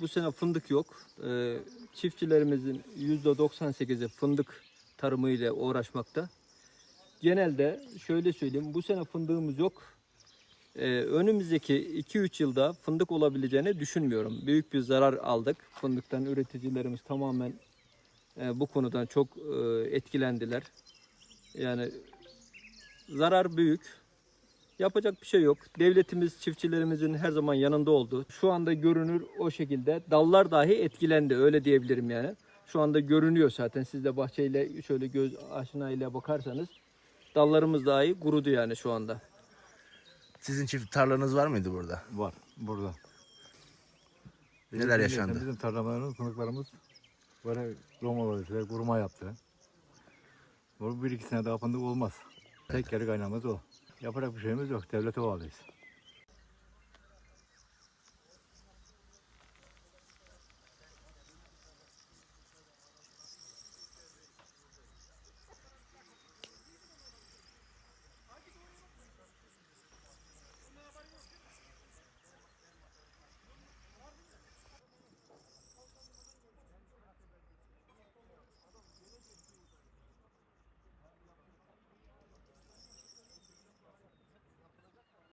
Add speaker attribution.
Speaker 1: bu sene fındık yok. Ee, çiftçilerimizin %98'i fındık tarımıyla uğraşmakta. Genelde şöyle söyleyeyim bu sene fındığımız yok. Ee, önümüzdeki 2-3 yılda fındık olabileceğini düşünmüyorum. Büyük bir zarar aldık. Fındıktan üreticilerimiz tamamen e, bu konudan çok e, etkilendiler. Yani zarar büyük. Yapacak bir şey yok. Devletimiz çiftçilerimizin her zaman yanında oldu. Şu anda görünür o şekilde. Dallar dahi etkilendi öyle diyebilirim yani. Şu anda görünüyor zaten. Siz de bahçeyle şöyle göz aşinayla bakarsanız dallarımız dahi kurudu yani şu anda.
Speaker 2: Sizin çift tarlanız var mıydı burada?
Speaker 3: Var burada.
Speaker 2: Neler
Speaker 3: Bizim-
Speaker 2: yaşandı?
Speaker 3: Bizim tarlamalarımız, fındıklarımız böyle Roma vaziyetleri kuruma yaptı. Bu bir iki sene daha fındık olmaz. Tek geri kaynağımız o. Yapacak bir şeyimiz yok. Devlete bağlıyız.